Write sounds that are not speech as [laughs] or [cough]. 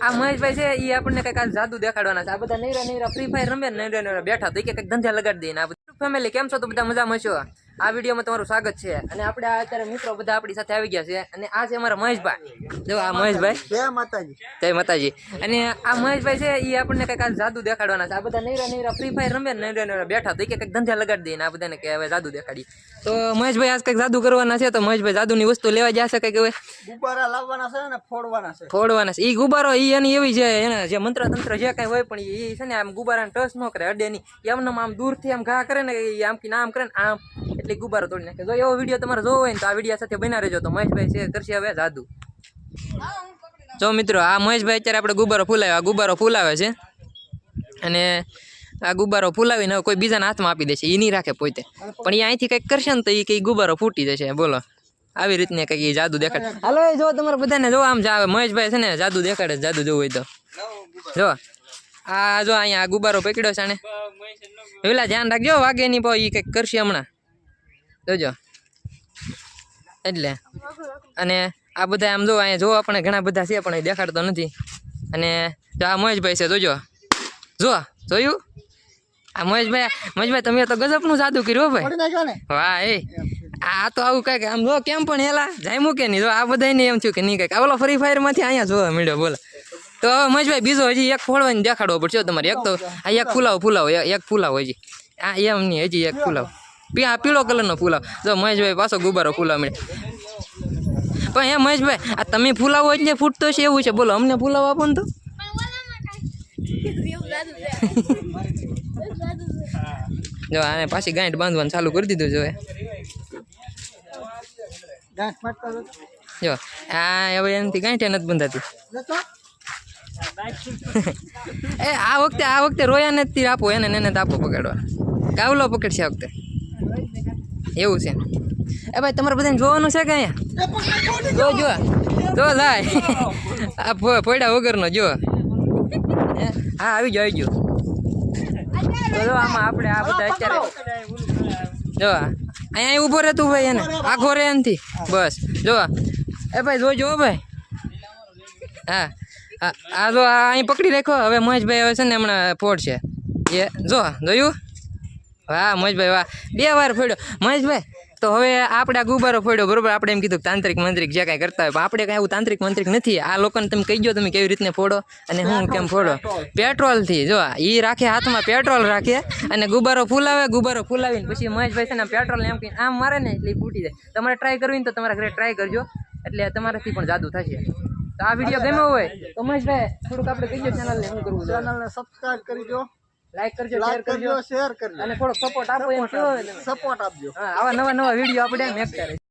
આ મહેશભાઈ છે એ આપણને કંઈક જાદુ દેખાડવાના છે. આ બધા નૈરા નૈરા ફ્રી ફાયર રમે નૈરા નૈરા બેઠા તો એ કંઈક ધંધા લગાડી દઈને આ બધું. ફેમિલી, કેમ છો? તો બધા મજામાં છો? આ વિડીયોમાં તમારું સ્વાગત છે. અને આપણે આ અત્યારે મિત્રો બધા આપણી સાથે આવી ગયા છે. અને આ છે અમારા મહેશભાઈ. જો આ મહેશભાઈ. જય માતાજી. જય માતાજી. અને આ મહેશભાઈ છે એ આપણને કંઈક આ જાદુ દેખાડવાના છે. આ બધા નૈરા નૈરા ફ્રી ફાયર રમે ને નૈરા નૈરા બેઠા તો એ કે કંઈક ધંધા લગાડી દઈએ આ બધાને કે હવે જાદુ દેખાડી. તો મહેશભાઈ આજ કંઈક જાદુ કરવાના છે તો મહેશભાઈ જાદુની વસ્તુ લેવા જશે કંઈક હવે? ગુબ્બારા લાવવાના છે ને ફોડવાના છે. ફોડવાના છે. ઈ ગુબારો એ એની એવી છે એના જે મંત્ર તંત્ર જે કઈ હોય પણ એ છે ને આમ ગુબારાને ટચ ન કરે અડે નહીં. એમને આમ દૂરથી આમ ઘા કરે ને એ આમ કી નામ કરે ને આમ એટલે ગુબારો તોડી નાખે જો એવો વીડિયો તમારે જોવો હોય ને તો આ વીડિયો સાથે બના રહેજો તો મહેશભાઈ શેર કરશે હવે જાદુ. જો મિત્રો, આ મહેશભાઈ અત્યારે આપણે ગુબારો ફૂલાવ્યો આ ગુબારો ફૂલાવે છે. અને આ ગુબારો ફૂલાવીને કોઈ બીજાના હાથમાં આપી દેશે. એ નહીં રાખે પોતે. પણ એ અહીંથી કંઈક કરશે ને તો એ કંઈ ગુબારો ફૂટી જશે. બોલો. આવી રીતને કંઈક જાદુ દેખાડે. હાલો જો તમારે બધાને જો આમ જાવે મહેશભાઈ છે ને, જાદુ દેખાડે જાદુ જોવું હોય તો. જો. આ જો અહીંયા ગુબારો પકડ્યો છે આને પેલા ધ્યાન રાખજો, વાગે નહીં પો એ કંઈક કરશે હમણાં. જોજો. એટલે. અને આ બધા આમ જો અહીંયા જો આપણે ઘણા બધા છે પણ એ દેખાડતો નથી. અને જો આ મહેશભાઈ છે જોજો. જો જોયું? આ મહેશભાઈ મહેશભાઈ તમે તો ગજબનું જાદુ કર્યું ભાઈ. વાહ એ. આ તો આવું કંઈક આમ જો કેમ પણ હેલા જામ્યું કે નહીં? જો આ બધાને એમ થયું કે નહીં કંઈક. આ ઓલો ફ્રી ફાયરમાંથી અહીંયા જોવા મળ્યો બોલો. તો હવે બીજો હજી એક ફોડવાની દેખાડવો પડશે તમારે. એક તો આ એક ફૂલાવો ફૂલાવો એક- એક ફૂલાવો હજી. આ એમ નહીં હજી એક ફૂલાવો. પી આ પીળો કલરનો ફૂલાવ જો મહેશભાઈ પાછો ગુબારો ફૂલાવ મળે પણ હે મહેશભાઈ, આ તમે ફૂલાવો ને ફૂટતો છે એવું છે. બોલો, અમને ફૂલાવો આપો ને તો. જો આને પાછી ગાંઠ બાંધવાનું ચાલુ કરી દીધું જો. જો, આ હવે એનાથી ગાંઠે નથી બંધાતી. [laughs] એ આ વખતે આ વખતે રોયા નથી આપો, એને એને જ આપો પકડવા. કાવલો પકડશે આ વખતે. એવું છે. એ ભાઈ તમારે બધાને જોવાનું છે કે અહીંયા? જો જો જો લાય. આ ફોડા વગરનો જો હા આવી ગયો આવી તો જો આમાં આપણે આ બધા અત્યારે જો અહીંયા ઊભો રહે તું ભાઈ એને. આખો રહે એનથી. બસ. જો એ ભાઈ જોજો ભાઈ. હા હા આ જો આ અહીં પકડી રાખો હવે મહેશભાઈ હવે છે ને હમણાં ફોડશે એ જો જોયું? વાહ, મહેશભાઈ, વાહ. બે વાર ફોડ્યો. મહેશભાઈ, તો હવે આપણે આ ગુબારો ફોડ્યો, બરોબર? આપણે એમ કીધું તાંત્રિક મંત્રિક જે કાંઈ કરતા હોય. પણ આપણે કાંઈ એવું તાંત્રિક મંત્રિક નથી. આ લોકોને તમે કહી દો તમે કેવી રીતને ફોડો અને હું કેમ ફોડો. પેટ્રોલથી, જો એ રાખે, હાથમાં પેટ્રોલ રાખે અને ગુબારો ફૂલાવે ગુબારો ફૂલાવીને પછી મહેશભાઈ છે ને પેટ્રોલ એમ કહીને આમ મારે ને એટલે ફૂટી જાય. તમારે ટ્રાય કરવી ને તો તમારા ઘરે ટ્રાય કરજો. એટલે તમારાથી પણ જાદુ થશે. તો આ વીડિયો ગમ્યો હોય, તો મહેશભાઈ થોડુંક આપણે કહીએ ચેનલને શું કરવું ચેનલને સબસ્ક્રાઇબ કરી દો લાઈક કરજો શેર કરજો. શેર કરજો. અને થોડો સપોર્ટ આપો એમ સપોર્ટ આપજો. હા આવા નવા નવા વીડિયો આપણે મેક રહીશું